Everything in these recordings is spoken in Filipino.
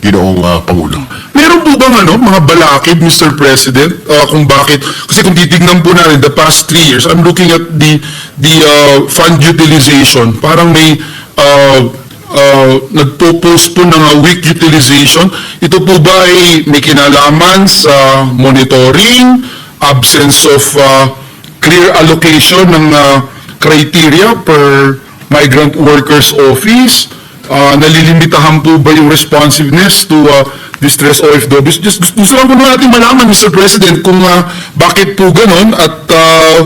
Ginoong uh, Pangulo. Meron po bang ano, mga balakid, Mr. President, uh, kung bakit, kasi kung titignan po natin the past three years, I'm looking at the, the uh, fund utilization, parang may uh, uh, nagpo-post po ng weak utilization. Ito po ba ay may kinalaman sa monitoring, absence of uh, clear allocation ng uh, criteria per migrant workers office, uh, nalilimitahan po ba yung responsiveness to uh, distress OFWs? Just gusto lang po natin malaman, Mr. President, kung uh, bakit po ganon at uh,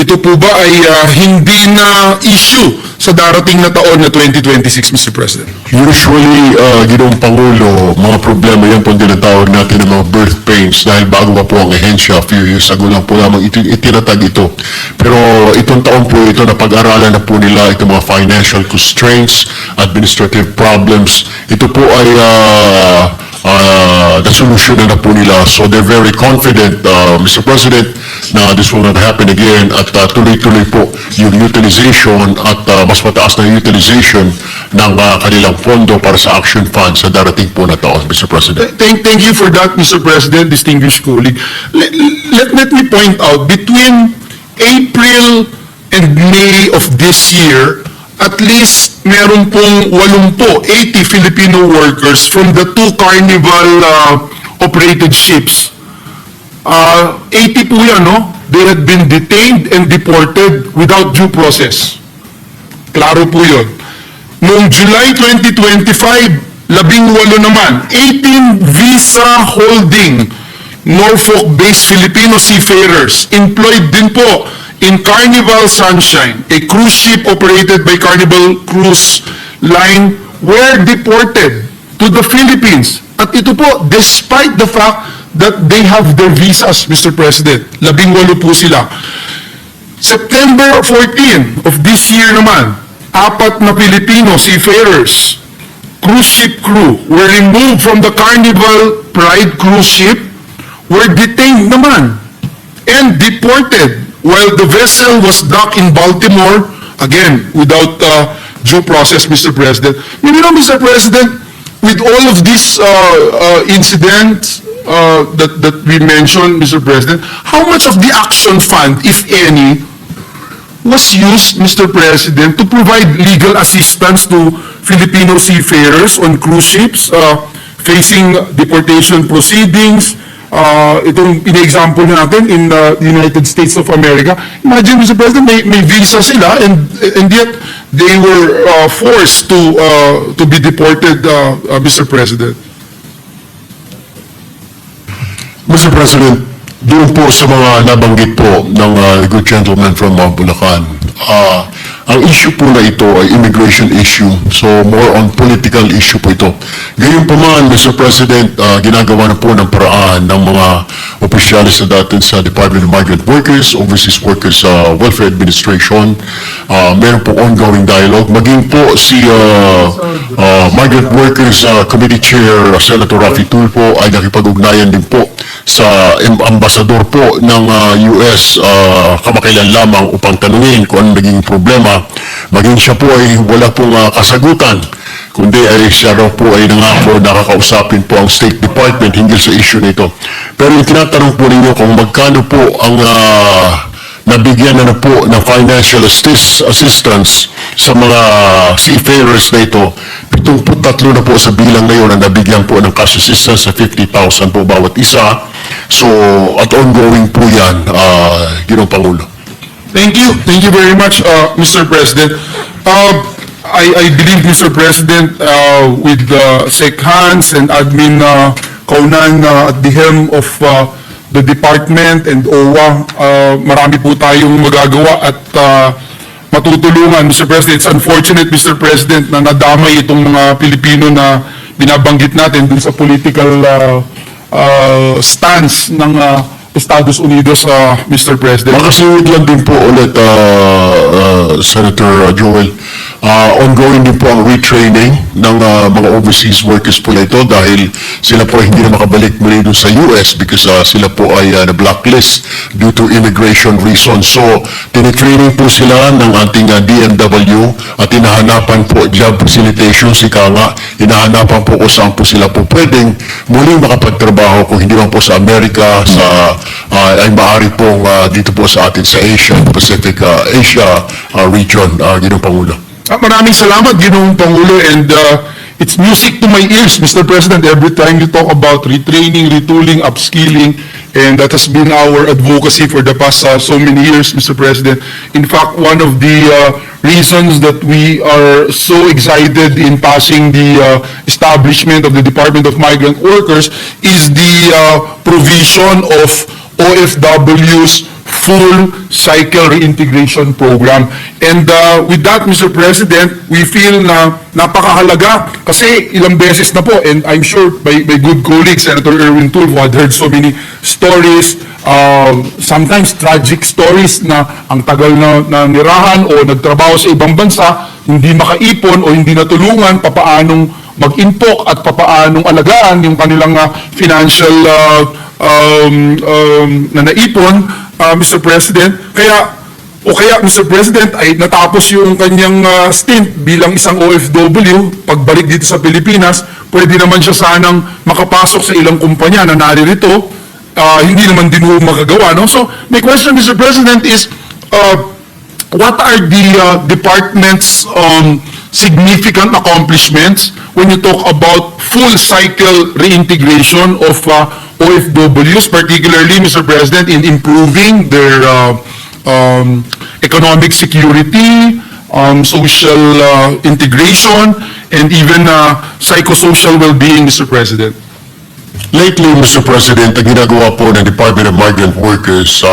ito po ba ay uh, hindi na issue sa darating na taon na 2026, Mr. President? Usually, uh, Ginoong Pangulo, mga problema yan po ang tinatawag natin ng mga birth pains dahil bago pa po ang ehensya, few years ago lang po lamang iti- itinatag ito. Pero itong taon po ito, napag-aralan na po nila itong mga financial constraints, administrative problems. Ito po ay uh, uh, nasolusyonan na po nila. So they're very confident, uh, Mr. President, na this will not happen again at uh, tuloy-tuloy po yung utilization at uh, mas mataas na utilization ng uh, kanilang pondo para sa action fund sa darating po na taon, Mr. President. Thank, thank you for that, Mr. President, distinguished colleague. Let, let, let me point out, between April and May of this year, at least meron pong 80, 80 Filipino workers from the two Carnival uh, operated ships. Uh, 80 po yan, no? They had been detained and deported without due process. Klaro po yun. Noong July 2025, labing walo naman, 18 visa holding Norfolk-based Filipino seafarers employed din po in Carnival Sunshine, a cruise ship operated by Carnival Cruise Line, were deported to the Philippines. At ito po, despite the fact that they have their visas, Mr. President. Labing walo po sila. September 14 of this year naman, apat na Filipino seafarers, cruise ship crew, were removed from the Carnival Pride cruise ship, were detained naman and deported while the vessel was docked in Baltimore, again, without uh, due process, Mr. President. You know, Mr. President, with all of these uh, uh, incidents uh, that, that we mentioned, Mr. President, how much of the action fund, if any, was used, Mr. President, to provide legal assistance to Filipino seafarers on cruise ships uh, facing deportation proceedings. Uh, itong in-example natin in the United States of America. Imagine, Mr. President, may, may visa sila and, and yet they were uh, forced to, uh, to be deported, uh, uh, Mr. President. Mr. President, doon po sa mga nabanggit po ng uh, good gentleman from uh, Bulacan, ah, ang issue po na ito ay immigration issue. So more on political issue po ito. Gayon pa man, Mr. President, ah, ginagawa na po ng paraan ng mga opisyalis na datin sa Department of Migrant Workers, Overseas Workers ah, Welfare Administration. Ah, meron po ongoing dialogue. Maging po si ah, ah, Migrant Workers ah, Committee Chair Senator Rafi Tulfo ay nakipag-ugnayan din po sa ambasador po ng ah, US ah, kamakailan lamang upang tanungin kung ano naging problema. Maging siya po ay wala pong ah, kasagutan kundi ay siya raw po ay nangako nakakausapin po ang State Department hinggil sa issue nito. Pero yung tinatanong po ninyo kung magkano po ang ah, nabigyan na, na po ng financial assist, assistance sa mga seafarers na ito, 73 na po sa bilang ngayon ang nabigyan po ng cash assistance sa 50,000 po bawat isa. So, at ongoing po yan, uh, Ginoong Pangulo. Thank you. Thank you very much, uh, Mr. President. Uh, I, I believe, Mr. President, uh, with uh, Sec Hans and Admin uh, Kaunan uh, at the helm of uh, the department and OWA, uh, marami po tayong magagawa at uh, matutulungan, Mr. President. It's unfortunate, Mr. President, na nadamay itong mga Pilipino na binabanggit natin dun sa political uh, uh, stance ng uh, Estados Unidos, uh, Mr. President. Makasingit lang din po ulit, uh, uh, Senator Joel. Ah, ongoing din po ang retraining ng ah, mga overseas workers po na ito dahil sila po hindi na makabalik muli doon sa US because ah, sila po ay ah, na-blacklist due to immigration reasons. So, tinitraining po sila ng ating ah, DMW at hinahanapan po job facilitation, sika nga, hinahanapan po kung saan po sila po pwedeng muling makapagtrabaho kung hindi man po sa Amerika, sa ah, ay maaari pong ah, dito po sa atin sa Asia, Pacific, ah, Asia ah, region, uh, Ginoong Pangulo. Ah, Maraming salamat, Ginoong Pangulo, and uh, it's music to my ears, Mr. President, every time you talk about retraining, retooling, upskilling, and that has been our advocacy for the past uh, so many years, Mr. President. In fact, one of the uh, reasons that we are so excited in passing the uh, establishment of the Department of Migrant Workers is the uh, provision of OFW's full cycle reintegration program. And uh, with that, Mr. President, we feel na napakahalaga kasi ilang beses na po, and I'm sure by, by good colleague, Senator Erwin Tulfo had heard so many stories, um, sometimes tragic stories na ang tagal na, na nirahan o nagtrabaho sa ibang bansa, hindi makaipon o hindi natulungan, papaanong mag-impok at papaanong alagaan yung kanilang uh, financial uh, um, um, na naipon, uh, Mr. President. Kaya, o kaya, Mr. President, ay natapos yung kanyang uh, stint bilang isang OFW, pagbalik dito sa Pilipinas, pwede naman siya sanang makapasok sa ilang kumpanya na naririto, uh, hindi naman din ho magagawa. No? So, my question, Mr. President, is, uh, what are the uh, department's um, significant accomplishments when you talk about full cycle reintegration of uh, OFWs, particularly, Mr. President, in improving their uh, um, economic security, um, social uh, integration, and even uh, psychosocial well-being, Mr. President? Lately, Mr. President, ang ginagawa po ng Department of Migrant Workers sa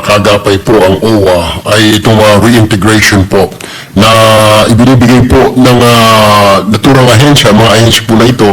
kagapay po ang OWA ay itong ah, reintegration po na ibinibigay po ng ah, naturang ahensya, mga ahensya po na ito,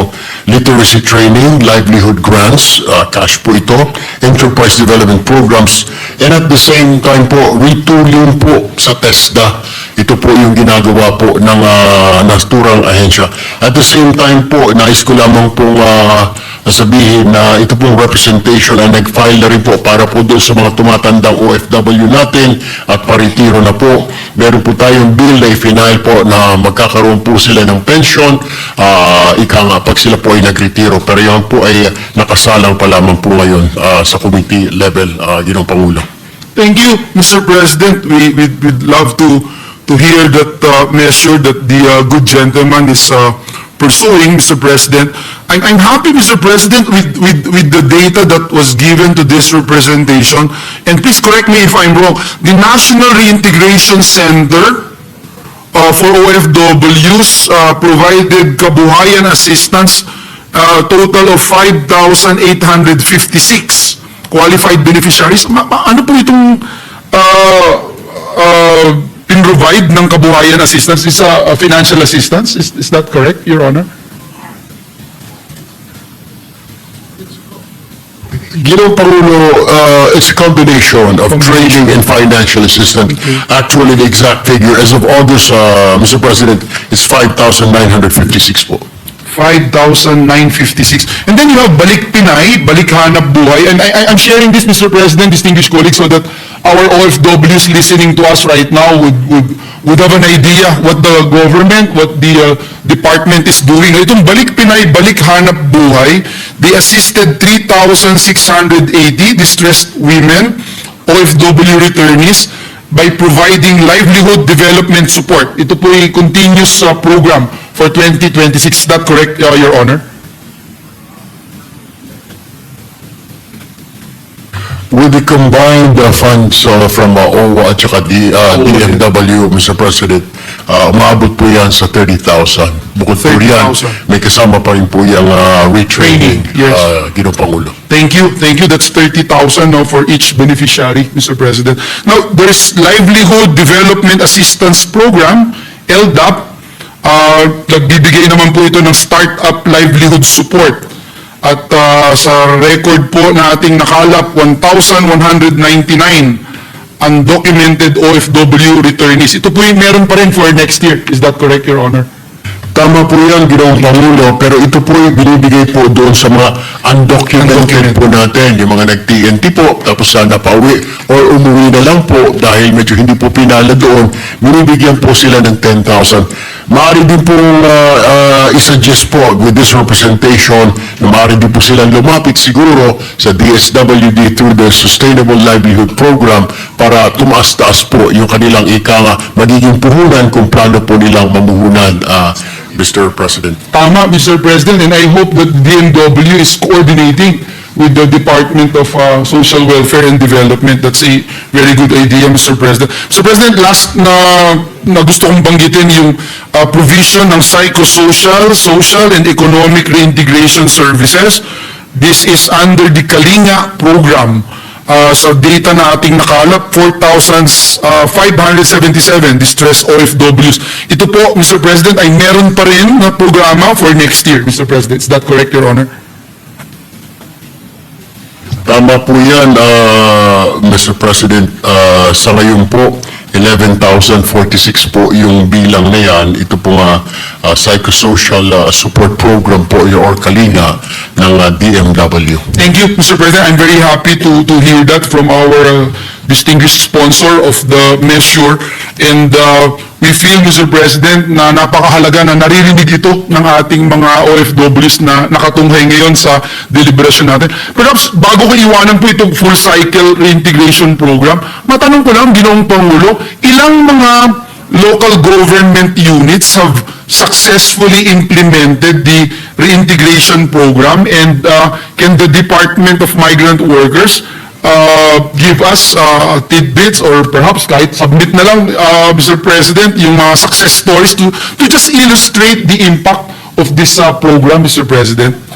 literacy training, livelihood grants, ah, cash po ito, enterprise development programs, and at the same time po, retooling po sa TESDA. Ito po yung ginagawa po ng uh, naturang ahensya. At the same time po, nais ko lamang pong ah, sabihin na ito pong representation ay nag-file na rin po para po doon sa mga tumatandang OFW natin at paritiro na po. Meron po tayong bill na i-final po na magkakaroon po sila ng pension ah, ika nga pag sila po ay nagretiro. Pero yan po ay nakasalang pa lamang po ngayon ah, sa committee level, uh, Ginong Pangulo. Thank you, Mr. President. We, we'd, we'd love to, to hear that uh, measure that the uh, good gentleman is uh, pursuing, Mr. President. I'm, I'm happy, Mr. President, with, with, with the data that was given to this representation. And please correct me if I'm wrong. The National Reintegration Center uh, for OFWs uh, provided kabuhayan assistance, uh, total of 5,856 qualified beneficiaries. Ma- ma- ano po itong uh, uh, provide ng kabuhayan assistance? Is a financial assistance? Is, is that correct, Your Honor? Ginong Pangulo, uh, it's a combination of training and financial assistance. Actually, the exact figure as of August, uh, Mr. President, is 5,956 po. 5,956. And then you have Balik Pinay, Balik Hanap Buhay. And I, I- I'm sharing this, Mr. President, distinguished colleagues, so that our OFWs listening to us right now would, would, would have an idea what the government, what the uh, department is doing. Itong Balik Pinay, Balik Hanap Buhay, they assisted 3,680 distressed women, OFW returnees, by providing livelihood development support. Ito po ay continuous uh, program for 2026. Is that correct, uh, Your Honor? With the combined uh, funds uh, from uh, OWA at saka D- uh, DMW, Mr. President, uh, umabot po yan sa 30,000. Bukod po yan, 30,000. may kasama pa rin po yung uh, retraining, Training, yes. uh, Ginong Pangulo. Thank you, thank you. That's 30,000 now for each beneficiary, Mr. President. Now, there's Livelihood Development Assistance Program, LDAP. Uh, nagbibigay naman po ito ng startup livelihood support. At uh, sa record po na ating nakalap, 1,199 undocumented OFW returnees. Ito po yung meron pa rin for next year. Is that correct, Your Honor? Tama po yan, Ginoong Pangulo, pero ito po yung binibigay po doon sa mga undocumented po natin, yung mga nag-TNT po, tapos sana pauwi, or umuwi na lang po dahil medyo hindi po pinala doon, binibigyan po sila ng 10,000. Maaari din po uh, isuggest po with this representation na maaari din po silang lumapit siguro sa DSWD through the Sustainable Livelihood Program para tumaas-taas po yung kanilang ika nga magiging puhunan kung plano po nilang mamuhunan, ah, Mr. President. Tama, Mr. President, and I hope that DMW is coordinating with the Department of uh, Social Welfare and Development. That's a very good idea, Mr. President. Mr. President, last na, na gusto kong banggitin yung uh, provision ng psychosocial, social, and economic reintegration services. This is under the Kalinga program. Uh, sa data na ating nakalap, 4,577 distressed OFWs. Ito po, Mr. President, ay meron pa rin na programa for next year, Mr. President. Is that correct, Your Honor? Tama po yan, ah, Mr. President. Ah, sa ngayon po, 11,046 po yung bilang na yan. Ito po nga ah, psychosocial ah, support program po or Kalinga ng ah, DMW. Thank you, Mr. President. I'm very happy to, to hear that from our uh, distinguished sponsor of the measure. And uh, we feel, Mr. President, na napakahalaga na naririnig ito ng ating mga OFWs na nakatunghay ngayon sa deliberation natin. Perhaps bago ko iwanan po itong full cycle reintegration program, matanong ko lang, Ginoong Pangulo, ilang mga local government units have successfully implemented the reintegration program and uh, can the Department of Migrant Workers uh, give us uh, tidbits or perhaps kahit submit na lang, uh, Mr. President, yung mga success stories to, to just illustrate the impact of this uh, program, Mr. President?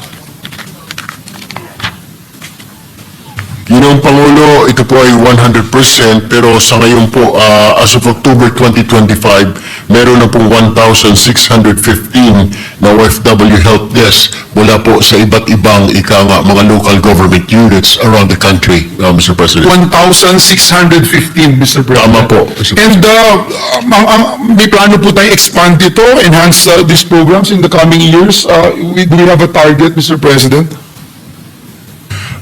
Ginoong Pangulo, ito po ay 100% pero sa ngayon po, ah, as of October 2025, meron na pong 1,615 na OFW help desk mula po sa iba't ibang ika nga, mga local government units around the country, ah, Mr. President. 1,615, Mr. President. Tama po, Mr. And uh, ang- ang- may plano po tayong expand ito, enhance uh, these programs in the coming years. Uh, we- Do we have a target, Mr. President?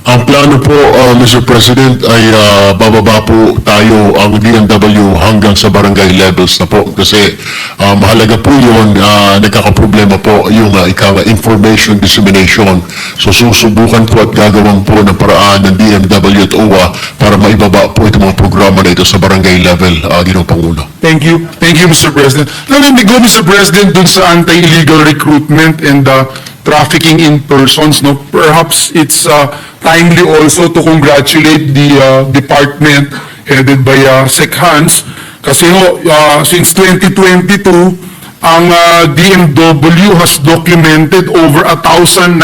Ang plano po, uh, Mr. President, ay uh, bababa po tayo ang DMW hanggang sa barangay levels na po kasi uh, mahalaga po yun, uh, nagkakaproblema po yung uh, ikaw information dissemination. So susubukan po at gagawin po ng paraan ng DMW at OWA para maibaba po itong mga programa na ito sa barangay level, uh, Ginoong Pangulo. Thank you. Thank you, Mr. President. Me go, Mr. President, dun sa anti-illegal recruitment and uh, trafficking in persons. No, Perhaps it's uh, timely also to congratulate the uh, department headed by uh, Sec Hans. Kasi ho, uh, since 2022, ang uh, DMW has documented over 1,900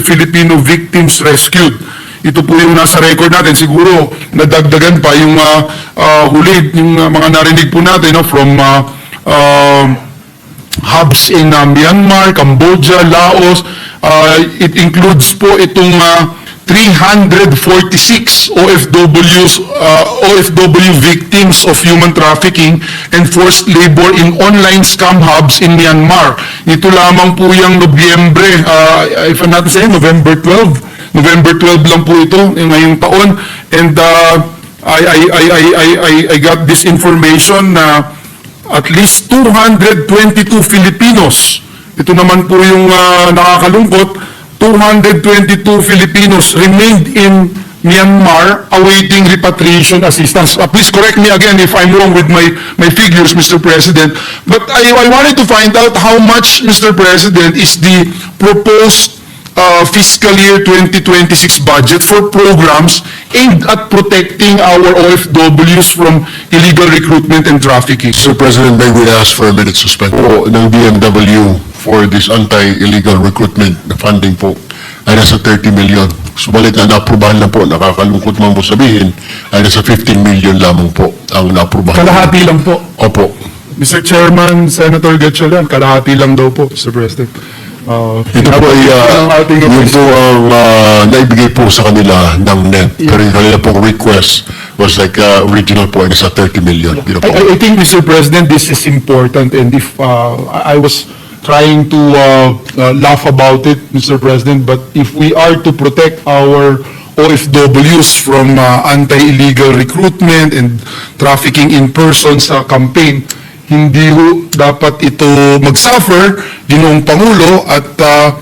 Filipino victims rescued. Ito po yung nasa record natin. Siguro, nadagdagan pa yung uh, uh, huli, yung uh, mga narinig po natin no, from uh, um, hubs in uh, Myanmar, Cambodia, Laos. Uh, it includes po itong uh, 346 OFWs, uh, OFW victims of human trafficking and forced labor in online scam hubs in Myanmar. Ito lamang po yung Nobyembre, uh, if I'm not mistaken, November 12. November 12 lang po ito eh, ngayong taon. And uh, I, I, I, I, I, I- got this information na at least 222 Filipinos. Ito naman po yung ah, nakakalungkot. 222 Filipinos remained in Myanmar awaiting repatriation assistance. Uh, please correct me again if I'm wrong with my, my figures, Mr. President. But I, I wanted to find out how much, Mr. President, is the proposed uh, fiscal year 2026 budget for programs aimed at protecting our OFWs from illegal recruitment and trafficking. Mr. President, may we ask for a minute suspend po ng DMW for this anti-illegal recruitment na funding po ay nasa 30 million. Subalit na naaprubahan lang po, nakakalungkot man po sabihin, ay nasa 15 million lamang po ang naaprubahan. Kalahati lang po. Opo. Mr. Chairman, Senator Gatchalian, kalahati lang daw po, Mr. President. Uh, Ito po ay, uh, yun po ang uh, naibigay po sa kanila ng NEP. Pero yung kanila pong request was like, uh, original po ay nasa 30 million. Po. I, I think, Mr. President, this is important, and if, uh, I was trying to uh, uh, laugh about it, Mr. President, but if we are to protect our OFWs from uh, anti-illegal recruitment and trafficking in person sa campaign, hindi dapat ito mag-suffer, Ginoong Pangulo, at uh,